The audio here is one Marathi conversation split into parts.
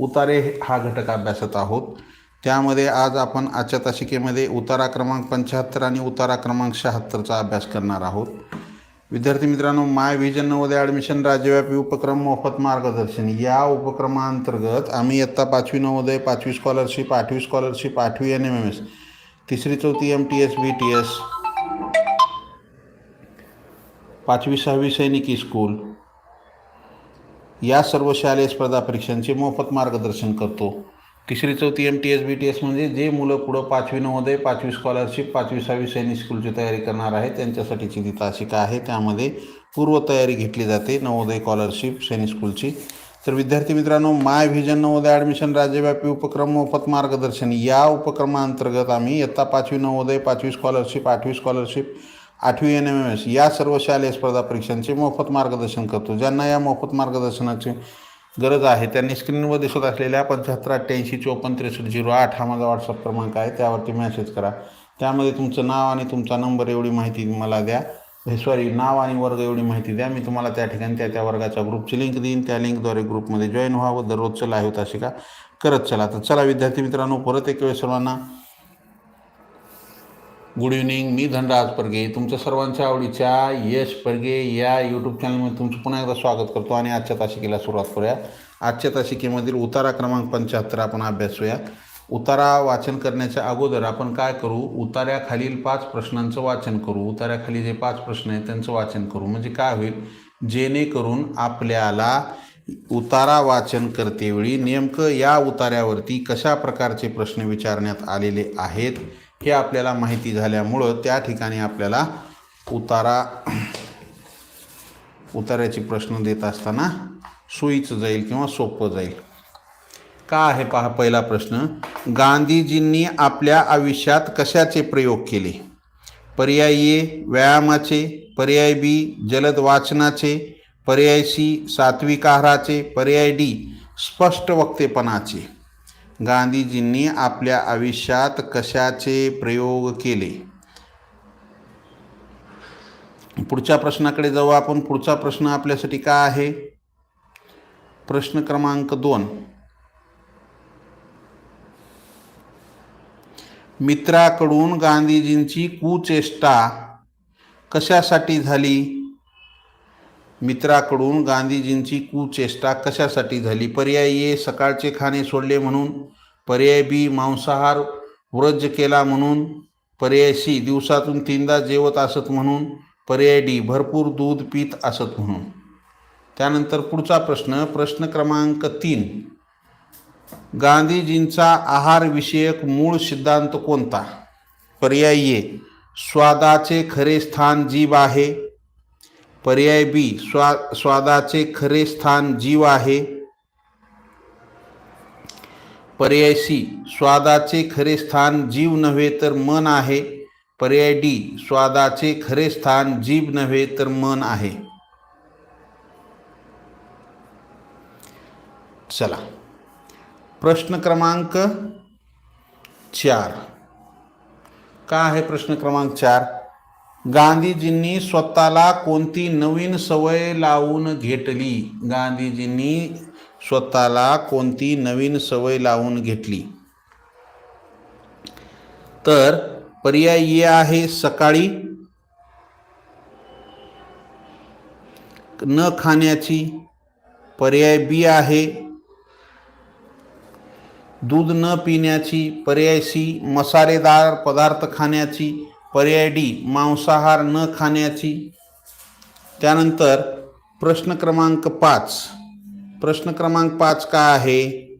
उतारे हा घटक अभ्यासत आहोत. त्यामध्ये आज आपण आजच्या तासिकेमध्ये उतारा क्रमांक पंच्याहत्तर आणि उतारा क्रमांक शहात्तरचा अभ्यास करणार आहोत. विद्यार्थी मित्रांनो माय व्हिजन नवोदय ॲडमिशन राज्यव्यापी उपक्रम मोफत मार्गदर्शन. या उपक्रमांतर्गत आम्ही इयत्ता पाचवी नवोदय पाचवी स्कॉलरशिप आठवी स्कॉलरशिप आठवी एन एम एम एस तिसरी चौथी M T S B T S पाचवी सहावी सैनिकी स्कूल या सर्व शालेय स्पर्धा परीक्षांचे मोफत मार्गदर्शन करतो. तिसरी चौथी M T S B T S म्हणजे जे मुलं पुढं पाचवी नवोदय पाचवी स्कॉलरशिप पाचवी सहावी सैनिक स्कूलची तयारी करणार आहे त्यांच्यासाठीची ती तासिका आहे. त्यामध्ये पूर्वतयारी घेतली जाते नवोदय स्कॉलरशिप सैनिक स्कूलची तर विद्यार्थी मित्रांनो माय व्हिजन नवोदय ॲडमिशन राज्यव्यापी उपक्रम मोफत मार्गदर्शन या उपक्रमाअंतर्गत आम्ही इयत्ता पाचवी नवोदय पाचवी स्कॉलरशिप आठवी स्कॉलरशिप आठवी एन एम एम एस या सर्व शालेय स्पर्धा परीक्षांचे मोफत मार्गदर्शन करतो. ज्यांना या मोफत मार्गदर्शनाची गरज आहे त्यांनी स्क्रीनवर दिसत असलेल्या पंच्याहत्तर अठ्ठ्याऐंशी चोपन्न त्रेसष्ट झिरो आठ हा माझा व्हॉट्सअप क्रमांक आहे. त्यावरती मेसेज करा. त्यामध्ये तुमचं नाव आणि तुमचा नंबर एवढी माहिती मला द्या. सॉरी नाव आणि वर्ग एवढी माहिती द्या. मी तुम्हाला त्या ठिकाणी त्या त्या वर्गाच्या ग्रुपची लिंक देईन. त्या लिंकद्वारे ग्रुपमध्ये जॉईन व्हावं. होत अशी का? करत चला. तर चला विद्यार्थी मित्रांनो परत एक वेळ सर्वांना गुड इव्हनिंग मी धनराज परगे. तुमच्या सर्वांच्या आवडीच्या यश परगे या यूट्यूब चॅनलमध्ये तुमचं पुन्हा एकदा स्वागत करतो आणि आजच्या तासिकेला सुरुवात करूया. आजच्या तासिकेमधील उतारा क्रमांक पंच्याहत्तर आपण अभ्यासूया. उतारा वाचन करण्याच्या अगोदर आपण काय करू? उतार्याखालील पाच प्रश्नांचं वाचन करू. उतार्याखाली जे पाच प्रश्न आहेत त्यांचं वाचन करू. म्हणजे काय होईल? जेणेकरून आपल्याला उतारा वाचन करतेवेळी नेमकं या उतार्यावरती कशा प्रकारचे प्रश्न विचारण्यात आलेले आहेत? हे आपल्याला माहिती झाल्यामुळं त्या ठिकाणी आपल्याला उतारा उतार्याचे प्रश्न देत असताना सोयीचं जाईल किंवा सोपं जाईल. का आहे पहा पहिला प्रश्न? गांधीजींनी आपल्या आयुष्यात कशाचे प्रयोग केले? पर्याय ए व्यायामाचे पर्याय बी जलद वाचनाचे पर्याय सी सात्विक आहाराचे पर्याय डी स्पष्ट वक्तेपणाचे. गांधीजींनी आपल्या आयुष्यात कशाचे प्रयोग केले? पुढच्या प्रश्नाकडे जाऊ आपण. पुढचा प्रश्न आपल्यासाठी काय आहे? प्रश्न क्रमांक दोन. मित्राकडून गांधीजींची कुचेष्टा कशासाठी झाली? मित्राकडून गांधीजींची कुचेष्टा कशासाठी झाली? पर्याय ए सकाळचे खाणे सोडले म्हणून. पर्याय बी मांसाहार व्रज केला म्हणून. पर्याय सी दिवसातून तीनदा जेवत असत म्हणून. पर्याय डी भरपूर दूध पीत असत म्हणून. त्यानंतर पुढचा प्रश्न प्रश्न क्रमांक तीन. गांधीजींचा आहारविषयक मूळ सिद्धांत कोणता? पर्याय ए स्वादाचे खरे स्थान जीभ आहे. पर्याय बी स्वा स्वादाचे खरे स्थान जीव आहे. पर्याय सी स्वादाचे खरे स्थान जीव नव्हे तर मन आहे. पर्याय डी स्वादाचे खरे स्थान जीव नव्हे तर मन आहे. चला. प्रश्न क्रमांक चार. का आहे प्रश्न क्रमांक चार? गांधीजींनी स्वतःला कोणती नवीन सवय लावून घेतली? गांधीजींनी स्वतःला कोणती नवीन सवय लावून घेतली? तर पर्याय ए आहे सकाळी न खाण्याची. पर्याय बी आहे दूध न पिण्याची. पर्याय सी मसालेदार पदार्थ खाण्याची. पर्याय डी मांसाहार न खाण्याची. त्यानंतर प्रश्न क्रमांक पाच. प्रश्न क्रमांक पाच काय आहे?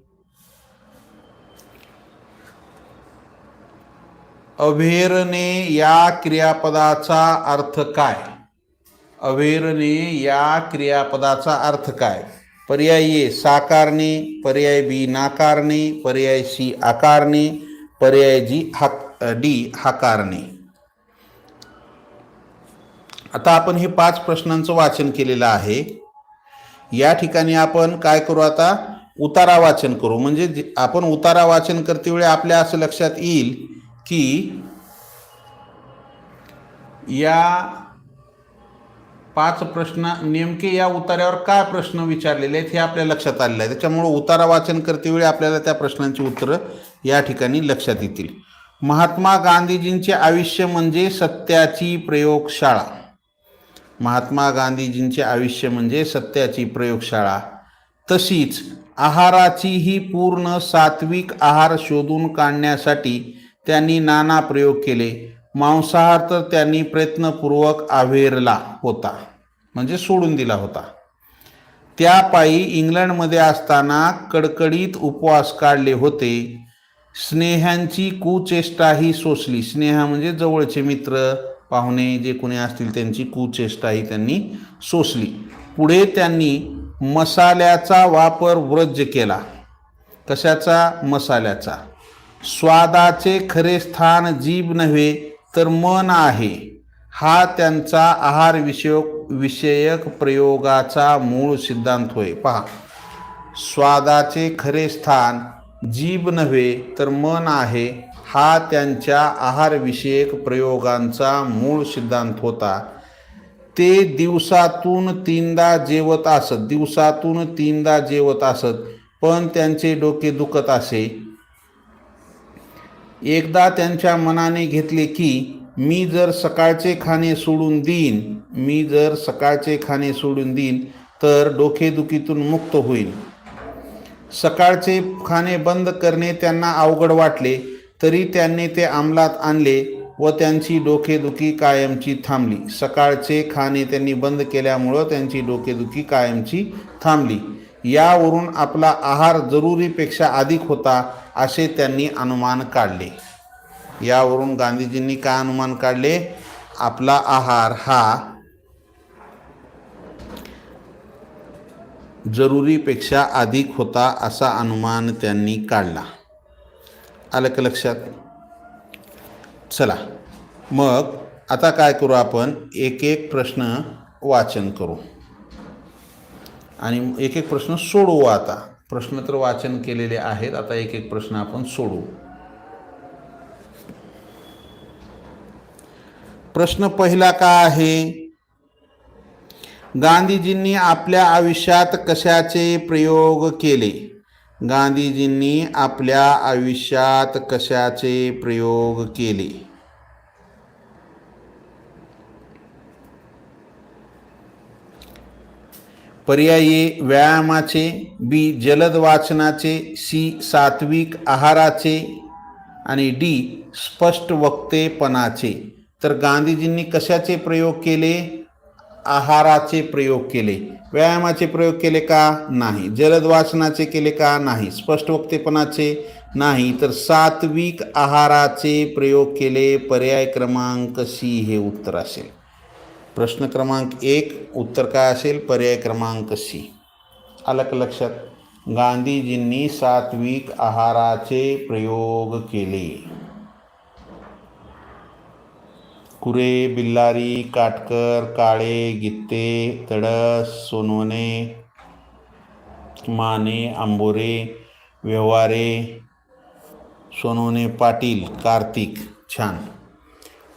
अभेरने या क्रियापदाचा अर्थ काय? अभेरने या क्रियापदाचा अर्थ काय? पर्याय ए साकारणे. पर्याय बी नाकारणे. पर्याय सी आकारणे. पर्याय जी हा डी हाकारणे. आता आपण हे पाच प्रश्नांचं वाचन केलेलं आहे. या ठिकाणी आपण काय करू आता? उतारा वाचन करू. म्हणजे आपण उतारा वाचन करते वेळी आपल्या असं लक्षात येईल की या पाच प्रश्न नेमके या उतार्यावर काय प्रश्न विचारलेले आहेत हे आपल्या लक्षात आलेलं आहे. त्याच्यामुळं उतारा वाचन करते वेळी आपल्याला त्या प्रश्नांची उत्तरं या ठिकाणी लक्षात येतील. महात्मा गांधीजींचे आयुष्य म्हणजे सत्याची प्रयोगशाळा. महात्मा गांधीजींचे आयुष्य म्हणजे सत्याची प्रयोगशाळा. तशीच आहाराचीही पूर्ण सात्विक आहार शोधून काढण्यासाठी त्यांनी नाना प्रयोग केले. मांसाहार तर त्यांनी प्रयत्नपूर्वक आवेरला होता म्हणजे सोडून दिला होता. त्यापायी इंग्लंडमध्ये असताना कडकडीत उपवास काढले होते. स्नेहांची कुचेष्टाही सोसली. स्नेहा म्हणजे जवळचे मित्र पाहुणे जे कोणी असतील त्यांची कुचेष्टाही त्यांनी सोसली. पुढे त्यांनी मसाल्याचा वापर व्रज केला. कशाचा? मसाल्याचा. स्वादाचे खरे स्थान जीभ नव्हे तर मन आहे. हा त्यांचा आहार विषयक विषयक प्रयोगाचा मूळ सिद्धांत होय. पहा. स्वादाचे खरे स्थान जीभ नव्हे तर मन आहे. हा त्यांच्या आहारविषयक प्रयोगांचा मूळ सिद्धांत होता. ते दिवसातून तीनदा जेवत असत दिवसातून तीनदा जेवत असत पण त्यांचे डोके दुखत असे. एकदा त्यांच्या मनाने घेतले की मी जर सकाळचे खाणे सोडून देईन मी जर सकाळचे खाणे सोडून देईन तर डोकेदुखीतून मुक्त होईल. सकाळचे खाणे बंद करणे त्यांना अवघड वाटले. तरी त्यांनी ते अंमलात आणले व त्यांची डोकेदुखी कायमची थांबली. सकाळचे खाणे त्यांनी बंद केल्यामुळं त्यांची डोकेदुखी कायमची थांबली. यावरून आपला आहार जरुरीपेक्षा अधिक होता असे त्यांनी अनुमान काढले. यावरून गांधीजींनी काय अनुमान काढले? आपला आहार हा जरुरीपेक्षा अधिक होता असा अनुमान त्यांनी काढला. आलं का लक्षात? चला. मग आता काय करू आपण? एक एक प्रश्न वाचन करू. आणि एक एक प्रश्न सोडवू आता. प्रश्न तर वाचन केलेले आहेत. आता एक एक प्रश्न आपण सोडवू. प्रश्न पहिला का आहे? गांधीजींनी आपल्या आयुष्यात कशाचे प्रयोग केले? गांधीजींनी आपल्या आयुष्यात कशाचे प्रयोग केले? पर्यायी व्यायामाचे बी जलद वाचनाचे सी सात्विक आहाराचे आणि डी स्पष्ट वक्तेपणाचे. तर गांधीजींनी कशाचे प्रयोग केले? आहाराचे प्रयोग केले. व्यायामाचे प्रयोग केले का? नाही. जलद वाचनाचे केले का? नाही. स्पष्ट वक्तेपणाचे नाही. तर सात्विक आहाराचे प्रयोग केले पर्याय क्रमांक सी हे उत्तर असेल. प्रश्न क्रमांक एक उत्तर काय असेल? पर्याय क्रमांक सी. आलं लक्षात. गांधीजींनी सात्विक आहाराचे प्रयोग केले. कुरे बिल्लारी काटकर काळे गित्ते तडस सोनवणे माने आंबोरे व्यवहारे सोनवणे पाटील कार्तिक छान.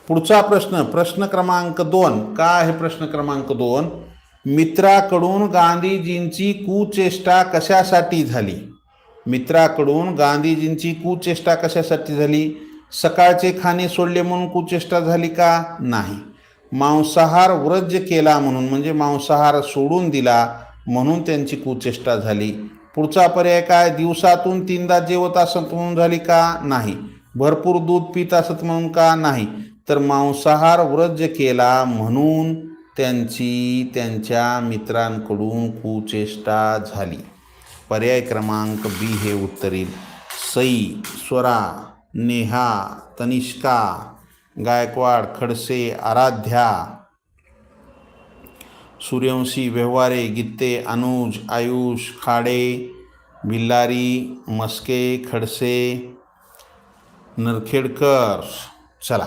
पुढचा प्रश्न प्रश्न क्रमांक दोन. का आहे प्रश्न क्रमांक दोन? मित्राकडून गांधीजींची कुचेष्टा कशासाठी झाली? मित्राकडून गांधीजींची कुचेष्टा कशासाठी झाली? सकाळचे खाणे सोडले म्हणून कुचेष्टा झाली का? नाही. मांसाहार व्रज केला म्हणून म्हणजे मांसाहार सोडून दिला म्हणून त्यांची कुचेष्टा झाली. पुढचा पर्याय काय? दिवसातून तीनदा जेवत असत म्हणून झाली का? नाही. भरपूर दूध पित असत म्हणून का? नाही. तर मांसाहार व्रज केला म्हणून त्यांची त्यांच्या मित्रांकडून कुचेष्टा झाली. पर्याय क्रमांक बी हे उत्तरील सई स्वरा नेहा तनिष्का गायकवाड खडसे आराध्या सूर्यवंशी व्यवहारे गित्ते अनुज आयुष खाडे भिल्लारी मस्के खडसे नरखेडकर. चला.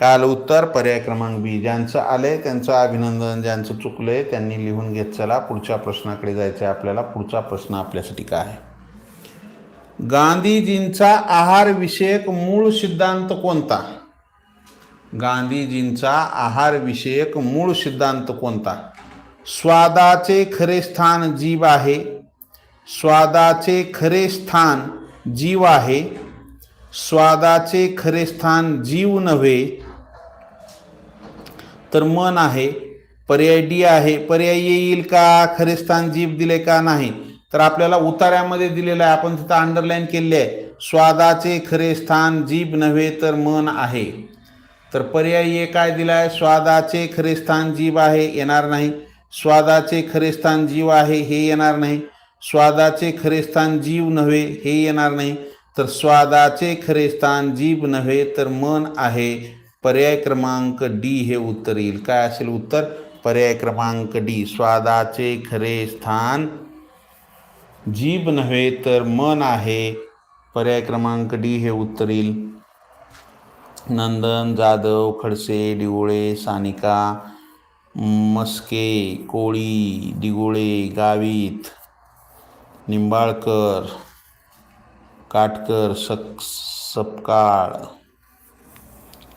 काल उत्तर पर्याय क्रमांक बी. ज्यांचं आले त्यांचं अभिनंदन ज्यांचं चुकलं आहे त्यांनी लिहून घेत चला. पुढच्या प्रश्नाकडे जायचं आहे आपल्याला. पुढचा प्रश्न आपल्यासाठी काय आहे? गांधीजींचा आहारविषयक मूळ सिद्धांत कोणता? गांधीजींचा आहारविषयक मूळ सिद्धांत कोणता? स्वादाचे खरे स्थान जीव आहे. स्वादाचे खरे स्थान जीव आहे. स्वादाचे खरे स्थान जीव नव्हे. तर मन आहे. पर्याय डी आहे. पर्याय येईल का? खरे स्थान जीभ दिले का नाही? तर आपल्याला उतार्यामध्ये दिलेलं आहे. आपण तिथं अंडरलाईन केले आहे. स्वादाचे खरे स्थान जीभ नव्हे तर मन आहे. तर पर्याय ए काय आहे स्वादाचे खरे स्थान जीव आहे येणार नाही. स्वादाचे खरे स्थान जीव आहे हे येणार नाही. स्वादाचे खरे स्थान जीव नव्हे हे येणार नाही. तर स्वादाचे खरे स्थान जीभ नव्हे तर मन आहे. पर्याय क्रमांक डी हे उत्तर येईल. काय असेल उत्तर? पर्याय क्रमांक डी. स्वादाचे खरे स्थान जीभ नव्हे तर मन आहे. पर्याय क्रमांक डी हे उत्तर येईल. नंदन जाधव खडसे डिगोळे सानिका मस्के कोळी डिगोळे गावित निंबाळकर काटकर सक सपकाळ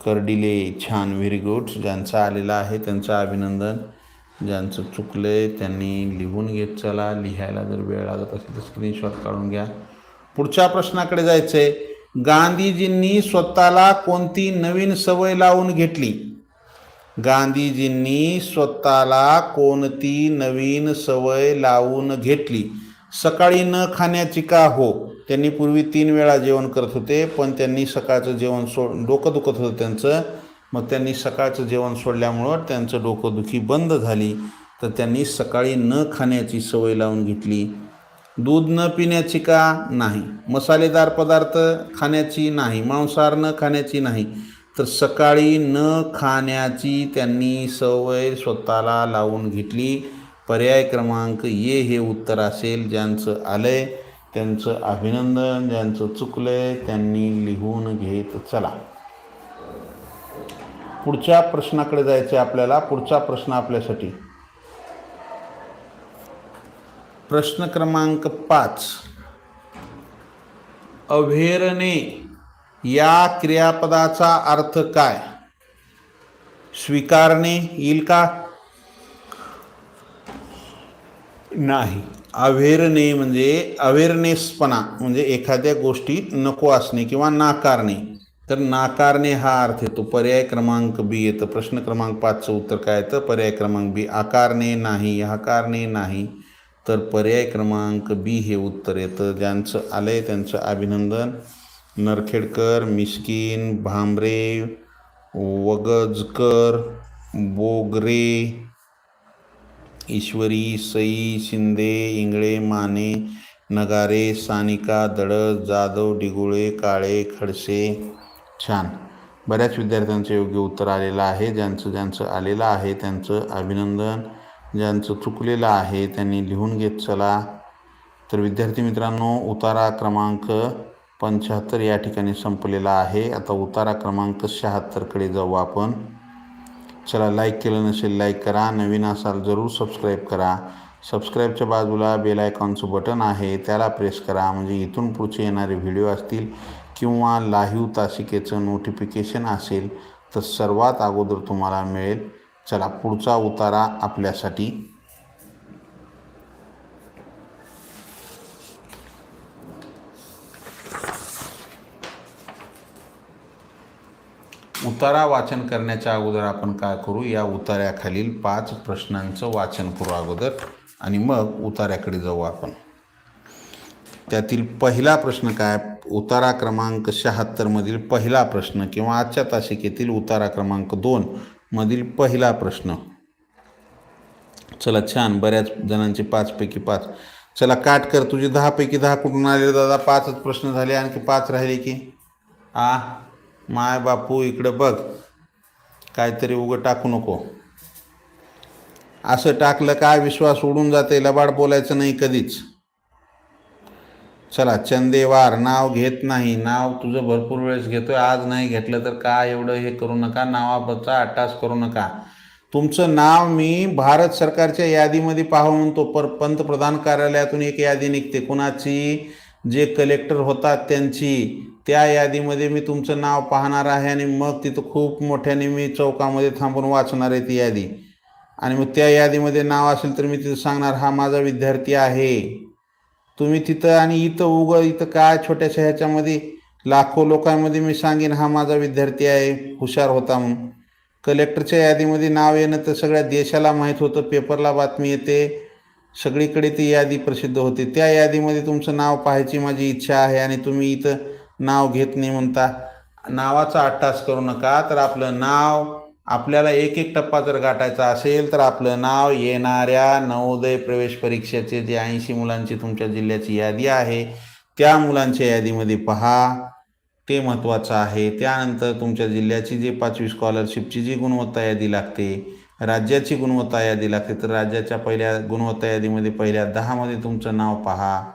कर्डिले छान व्हेरी गुड. ज्यांचा आलेला आहे त्यांचं अभिनंदन. ज्यांचं चुकलं आहे त्यांनी लिहून घेत चला. लिहायला जर वेळ लागत असेल तर स्क्रीनशॉट काढून घ्या. पुढच्या प्रश्नाकडे जायचं आहे गांधीजींनी स्वतःला कोणती नवीन सवय लावून घेतली? गांधीजींनी स्वतःला कोणती नवीन सवय लावून घेतली? सकाळी न खाण्याची का हो? त्यांनी पूर्वी तीन वेळा जेवण करत होते पण त्यांनी सकाळचं जेवण सोड डोकं दुखत होतं त्यांचं. मग त्यांनी सकाळचं जेवण सोडल्यामुळं त्यांचं डोकंदुखी बंद झाली. तर त्यांनी सकाळी न खाण्याची सवय लावून घेतली. दूध न पिण्याची का? नाही. मसालेदार पदार्थ खाण्याची नाही. मांसाहार न खाण्याची नाही. तर सकाळी न खाण्याची त्यांनी सवय स्वतःला लावून घेतली. पर्याय क्रमांक ये हे उत्तर असेल. ज्यांचं आलंय त्यांचं अभिनंदन. ज्यांचं चुकलंय त्यांनी लिहून घेत चला. पुढच्या प्रश्नाकडे जायचं आहे आपल्याला पुढचा प्रश्न आपल्यासाठी. प्रश्न क्रमांक पाच. अभेरणे या क्रियापदाचा अर्थ काय? स्वीकारणे येईल का? नाही. अवेरणे म्हणजे अवेअरनेसपणा म्हणजे एखाद्या गोष्टी नको असणे किंवा नाकारणे. तर नाकारणे हा अर्थ येतो. पर्याय क्रमांक बी येतं. प्रश्न क्रमांक पाचचं उत्तर काय येतं? पर्याय क्रमांक बी. आकारणे नाही हकारणे नाही. तर पर्याय क्रमांक बी हे उत्तर येतं. ज्यांचं आलं आहे त्यांचं अभिनंदन. नरखेडकर मिस्किन भांबरे वगजकर बोगरे ईश्वरी सई शिंदे इंगळे माने नगारे सानिका दडस जाधव डिगुळे काळे खडसे छान. बऱ्याच विद्यार्थ्यांचं योग्य उत्तर आलेलं आहे. ज्यांचं ज्यांचं आलेलं आहे त्यांचं अभिनंदन. ज्यांचं चुकलेलं आहे त्यांनी लिहून घेत चला. तर विद्यार्थी मित्रांनो उतारा क्रमांक पंच्याहत्तर या ठिकाणी संपलेला आहे. आता उतारा क्रमांक शहात्तरकडे जाऊ आपण. चला लाईक केलं नसेल लाईक करा. नवीन असाल जरूर सबस्क्राईब करा. सबस्क्राईबच्या बाजूला बेल आयकॉनचं बटन आहे. त्याला प्रेस करा. म्हणजे इथून पुढचे येणारे व्हिडिओ असतील किंवा लाईव्ह तासिकेचं नोटिफिकेशन असेल तर सर्वात अगोदर तुम्हाला मिळेल. चला पुढचा उतारा आपल्यासाठी. उतारा वाचन करण्याच्या अगोदर आपण काय करू? या उतार्याखालील पाच प्रश्नांचं वाचन करू अगोदर आणि मग उतार्याकडे जाऊ आपण. त्यातील पहिला प्रश्न काय? उतारा क्रमांक शहात्तरमधील पहिला प्रश्न किंवा आजच्या तासिकेतील उतारा क्रमांक दोन मधील पहिला प्रश्न. चला छान बऱ्याच जणांचे पाचपैकी पाच. चला काट कर तुझे दहापैकी दहा कुठून आले दादा? पाचच प्रश्न झाले आणखी पाच राहिले की. आ माय बापू इकडं बघ. काहीतरी उगं टाकू नको. असं टाकलं काय विश्वास उडून जाते? लबाड बोलायचं नाही कधीच. चला चंदेवार नाव घेत नाही. नाव तुझं भरपूर वेळेस घेतोय. आज नाही घेतलं तर का एवढं हे करू नका नावाबद्दलचा अट्टास करू नका. तुमचं नाव मी भारत सरकारच्या यादीमध्ये पाहावं म्हणतो. पर पंतप्रधान कार्यालयातून एक यादी निघते. कुणाची? जे कलेक्टर होतात त्यांची. त्या यादीमध्ये मी तुमचं नाव पाहणार आहे आणि मग तिथं खूप मोठ्याने मी चौकामध्ये थांबून वाचणार आहे ती यादी. आणि मग त्या यादीमध्ये नाव असेल तर मी तिथं सांगणार हा माझा विद्यार्थी आहे. तुम्ही तिथं आणि इथं उग इथं काय छोट्याशा ह्याच्यामध्ये लाखो लोकांमध्ये मी सांगेन हा माझा विद्यार्थी आहे हुशार होता म्हणून. कलेक्टरच्या यादीमध्ये नाव येणं तर सगळ्या देशाला माहीत होतं पेपरला बातमी येते सगळीकडे ती यादी प्रसिद्ध होते. त्या यादीमध्ये तुमचं नाव पाहायची माझी इच्छा आहे आणि तुम्ही इथं नाव घेत नाही म्हणता. नावाचा अट्टास करू नका तर आपलं नाव आपल्याला एक एक टप्पा जर गाठायचा असेल तर आपलं नाव येणाऱ्या नवोदय प्रवेश परीक्षेचे जे ऐंशी मुलांची तुमच्या जिल्ह्याची यादी आहे त्या मुलांच्या यादीमध्ये पहा. ते महत्त्वाचं आहे. त्यानंतर तुमच्या जिल्ह्याची जी पाचवी स्कॉलरशिपची जी गुणवत्ता यादी लागते राज्याची गुणवत्ता यादी लागते तर राज्याच्या पहिल्या गुणवत्ता यादीमध्ये पहिल्या दहामध्ये तुमचं नाव पहा.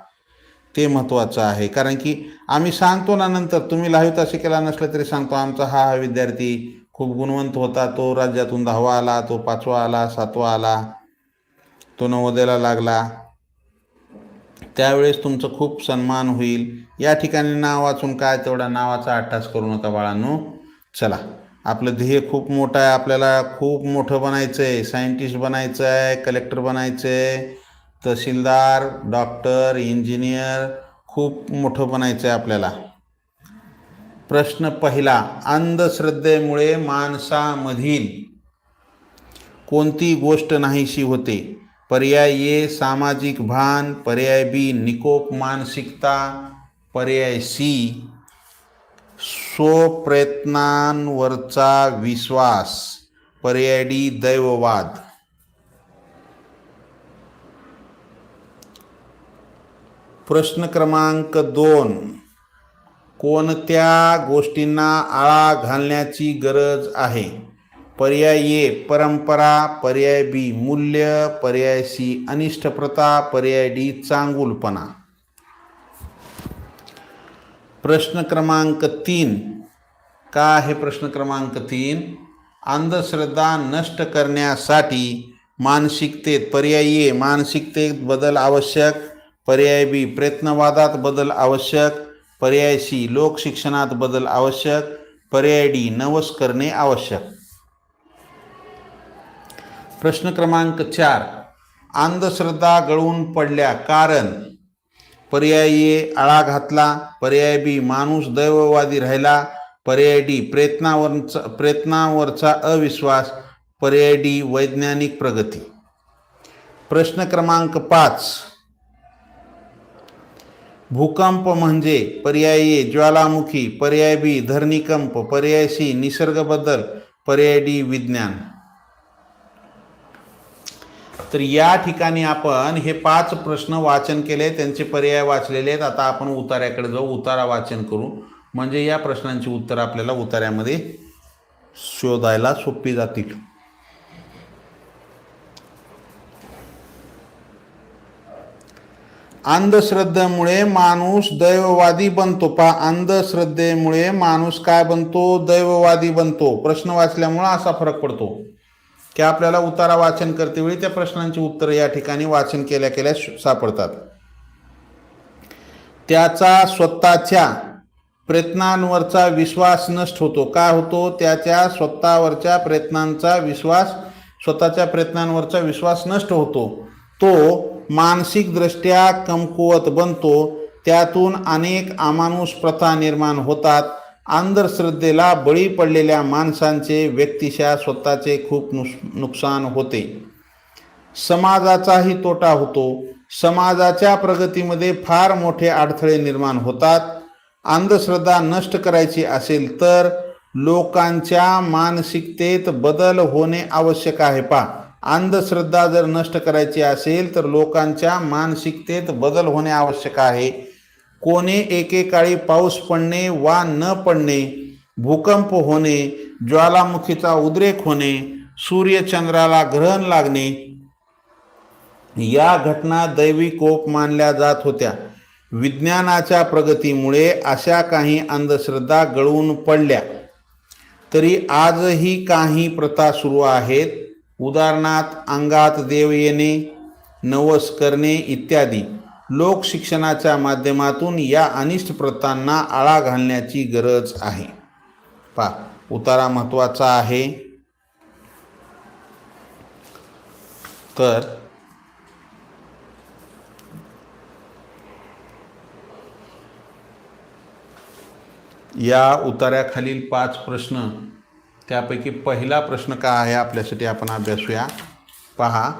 ते महत्त्वाचं आहे. कारण की आम्ही सांगतो ना नंतर तुम्ही लाईव्ह तसे केला नसलं तरी सांगतो आमचा हा हा विद्यार्थी खूप गुणवंत होता. तो राज्यातून दहावा आला तो पाचवा आला सातवा आला तो नवोदयाला लागला. त्यावेळेस तुमचं खूप सन्मान होईल. या ठिकाणी नाव वाचून काय तेवढा नावाचा अट्टास करू नका बाळांनो. चला आपलं ध्येय खूप मोठं आहे. आपल्याला खूप मोठं बनायचं आहे सायंटिस्ट बनायचं आहे कलेक्टर बनायचं आहे तहसीलदार डॉक्टर इंजिनियर खूप मोठं बनायचं आहे आपल्याला. प्रश्न पहिला अंधश्रद्धेमुळे माणसामधील कोणती गोष्ट नाहीशी होते? पर्याय ए सामाजिक भान. पर्याय बी निकोप मानसिकता. पर्याय सी स्वप्रयत्नांवरचा विश्वास. पर्याय डी दैववाद. प्रश्न क्रमांक दोन. कोणत्या गोष्टींना आळा घालण्याची गरज आहे? पर्याय ए परंपरा पर्याय बी मूल्य पर्याय सी अनिष्ट प्रथा पर्याय डी चांगुलपणा. प्रश्न क्रमांक तीन. का आहे प्रश्न क्रमांक तीन? अंधश्रद्धा नष्ट करण्यासाठी मानसिकतेत पर्याय ए मानसिकतेत बदल आवश्यक पर्याय बी प्रयत्नवादात बदल आवश्यक पर्याय सी लोकशिक्षणात बदल आवश्यक पर्याय डी नवस करणे आवश्यक. प्रश्न क्रमांक चार अंधश्रद्धा गळून पडल्या कारण. पर्याय ए आळा घातला पर्याय बी माणूस दैववादी राहिला पर्याय डी प्रयत्नावरचा प्रयत्नावरचा अविश्वास पर्याय डी वैज्ञानिक प्रगती. प्रश्न क्रमांक पाच भूकंप म्हणजे पर्याय ए ज्वालामुखी पर्याय बी धरणीकंप पर्याय सी निसर्ग बदल पर्याय डी विज्ञान. तर या ठिकाणी आपण हे पाच प्रश्न वाचन केले त्यांचे पर्याय वाचलेले आहेत. आता आपण उतार्याकडे जाऊ उतारा वाचन करू. म्हणजे या प्रश्नांची उत्तरं आपल्याला उतार्यामध्ये शोधायला सोपी जातील. अंधश्रद्धेमुळे माणूस दैववादी बनतो. पा अंधश्रद्धेमुळे माणूस काय बनतो? दैववादी बनतो. प्रश्न वाचल्यामुळे असा फरक पडतो. की आपल्याला उतारा वाचन करते वेळी त्या प्रश्नांची उत्तरं या ठिकाणी वाचन केल्या केल्या सापडतात. त्याचा स्वतःच्या प्रयत्नांवरचा विश्वास नष्ट होतो. काय होतो? त्याच्या स्वतःवरच्या प्रयत्नांचा विश्वास स्वतःच्या प्रयत्नांवरचा विश्वास नष्ट होतो. तो मानसिकदृष्ट्या कमकुवत बनतो. त्यातून अनेक अमानुष प्रथा निर्माण होतात. अंधश्रद्धेला बळी पडलेल्या माणसांचे व्यक्तिशा स्वतःचे खूप नुस नुकसान होते. समाजाचाही तोटा होतो. समाजाच्या प्रगतीमध्ये फार मोठे अडथळे निर्माण होतात. अंधश्रद्धा नष्ट करायची असेल तर लोकांच्या मानसिकतेत बदल होणे आवश्यक आहे पा अंधश्रद्धा जर नष्ट करायची असेल तर लोकांच्या मानसिकतेत बदल होणे आवश्यक आहे. कोणे एकेकाळी पाऊस पडणे वा न पडणे भूकंप होणे ज्वालामुखीचा उद्रेक होणे सूर्यचंद्राला ग्रहण लागणे या घटना दैवी कोप मानल्या जात होत्या. विज्ञानाच्या प्रगतीमुळे अशा काही अंधश्रद्धा गळून पडल्या. तरी आजही काही प्रथा सुरू आहेत. उदाहरणार्थ अंगात देव येणे नवस करणे इत्यादी. लोक शिक्षणाच्या माध्यमातून या अनिष्ट प्रथांना आळा घालण्याची गरज आहे. पा उतारा महत्त्वाचा आहे. तर या उतार्याखालील पाच प्रश्न त्यापैकी पहिला प्रश्न काय आहे आपल्यासाठी आपण अभ्यासूया पहा.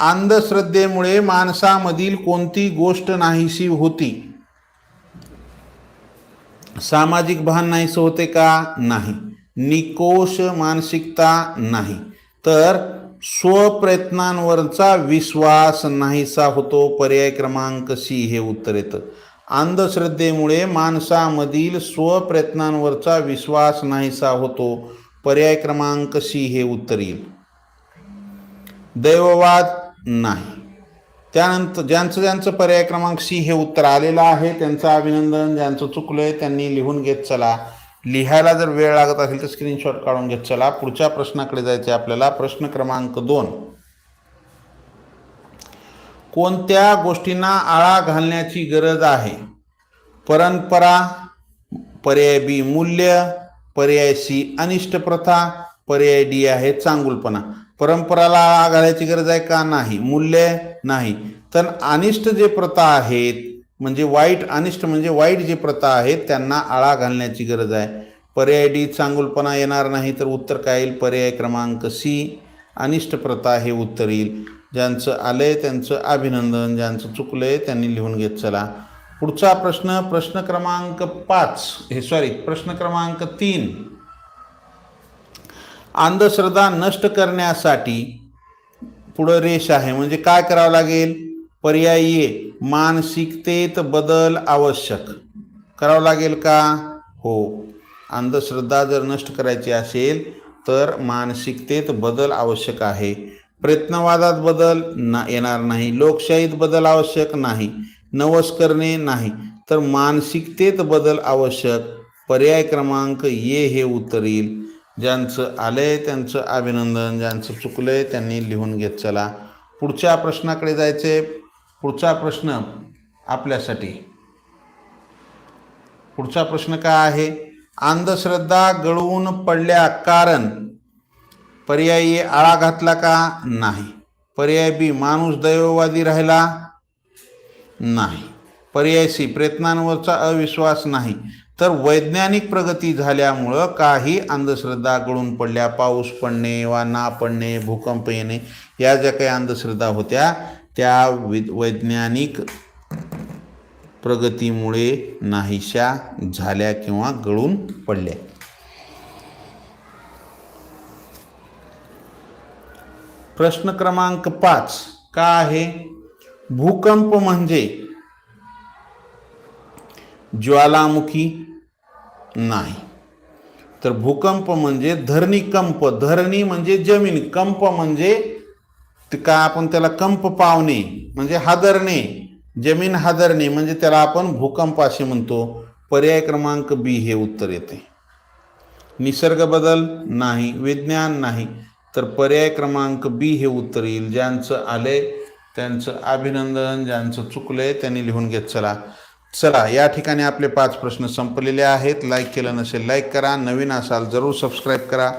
अंधश्रद्धेमुळे माणसामधील कोणती गोष्ट नाहीशी होती? सामाजिक भान नाहीसं होते का? नाही. निकोष मानसिकता नाही. तर स्वप्रयत्नांवरचा विश्वास नाहीसा होतो. पर्याय क्रमांक सी हे उत्तर येतं. अंधश्रद्धेमुळे माणसामधील स्वप्रयत्नांवरचा विश्वास नाहीसा होतो. पर्याय क्रमांक सी हे उत्तर येईल. दैववाद नाही. त्यानंतर ज्यांचं ज्यांचं पर्याय क्रमांक सी हे उत्तर आलेलं आहे त्यांचं अभिनंदन ज्यांचं चुकलंय त्यांनी लिहून घेत चला. लिहायला जर वेळ लागत असेल तर स्क्रीनशॉट काढून घेत चला. पुढच्या प्रश्नाकडे जायचे आपल्याला. प्रश्न क्रमांक दोन. कोणत्या गोष्टींना आळा घालण्याची गरज आहे? परंपरा पर्याय बी मूल्य पर्याय सी अनिष्ट प्रथा पर्याय डी आहे चांगुलपणा. परंपराला आळा घालायची गरज आहे का? नाही. मूल्य नाही. तर अनिष्ट जे प्रथा आहेत म्हणजे वाईट अनिष्ट म्हणजे वाईट जे प्रथा आहेत त्यांना आळा घालण्याची गरज आहे. पर्याय डी चांगुलपणा येणार नाही तर उत्तर काय येईल? पर्याय क्रमांक सी अनिष्ट प्रथा हे उत्तर येईल. ज्यांचं आहे त्यांचं अभिनंदन ज्यांचं चुकलं आहे त्यांनी लिहून घेत चला. पुढचा प्रश्न प्रश्न क्रमांक पाच. हे सॉरी प्रश्न क्रमांक तीन. अंधश्रद्धा नष्ट करण्यासाठी पुढं रेष आहे. म्हणजे काय करावं लागेल? पर्यायी मानसिकतेत बदल आवश्यक. करावं लागेल का? हो. अंधश्रद्धा जर नष्ट करायची असेल तर मानसिकतेत बदल आवश्यक आहे. प्रयत्नवादात बदल ना येणार नाही. लोकशाहीत बदल आवश्यक नाही. नवस करणे नाही. तर मानसिकतेत बदल आवश्यक. पर्याय क्रमांक ये हे उत्तर येईल ज्यांचं आलंय त्यांचं अभिनंदन ज्यांचं चुकलंय त्यांनी लिहून घेत चला. पुढच्या प्रश्नाकडे जायचे. पुढचा प्रश्न आपल्यासाठी. पुढचा प्रश्न काय आहे? अंधश्रद्धा गळून पडल्या कारण. पर्यायी आळा घातला का नाही? पर्याय बी माणूस दैववादी राहिला. नाही. पर्याय सी प्रयत्नांवरचा अविश्वास नाही. तर वैज्ञानिक प्रगती झाल्यामुळं काही अंधश्रद्धा गळून पडल्या. पाऊस पडणे वा ना पडणे भूकंप येणे या ज्या काही अंधश्रद्धा होत्या त्या वि वैज्ञानिक प्रगतीमुळे नाहीशा झाल्या किंवा गळून पडल्या. प्रश्न क्रमांक पाच. का आहे? भूकंप म्हणजे ज्वालामुखी नाही. तर भूकंप म्हणजे धरणीकंप धरणी म्हणजे जमीन कंप म्हणजे का आपण त्याला कंप पावणे म्हणजे हादरणे जमीन हादरणे म्हणजे त्याला आपण भूकंप असे म्हणतो. पर्याय क्रमांक बी हे उत्तर येते. निसर्ग बदल नाही विज्ञान नाही. तर पर्याय क्रमांक बी हे उत्तर येईल ज्यांचं आलंय त्यांचं अभिनंदन ज्यांचं चुकलंय त्यांनी लिहून घेत चला. चला या ठिकाणी आपले पाच प्रश्न संपलेले आहेत. लाईक केलं नसेल लाईक करा. नवीन असाल जरूर सबस्क्राईब करा.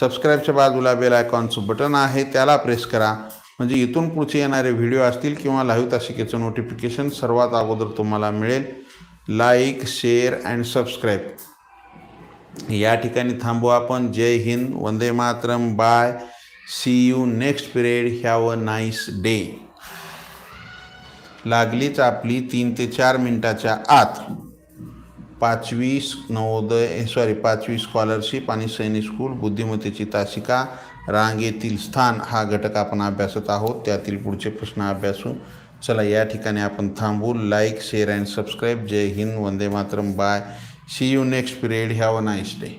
सबस्क्राईबच्या बाजूला बेल आयकॉनचं बटन आहे त्याला प्रेस करा. म्हणजे इथून पुढचे येणारे व्हिडिओ असतील किंवा लाईव्ह तासिकेचं नोटिफिकेशन सर्वात अगोदर तुम्हाला मिळेल. लाईक शेअर अँड सबस्क्राईब या ठिकाणी थांबू आपण. जय हिंद. वंदे Mataram. Bye see you next period have a nice day लागलीच आपली तीन ते चार मिनटाच्या आत पाचवी नवोदय सॉरी पाचवी स्कॉलरशिप आणि सैनिक स्कूल बुद्धिमत्तेची तासिका रांगेतील स्थान हा घटक आपण अभ्यासत आहोत. त्यातील पुढचे प्रश्न अभ्यासू. चला या ठिकाणी आपण थांबू. लाईक शेअर अँड सबस्क्राईब जय हिंद वंदे Mataram. Bye see you next period have a nice day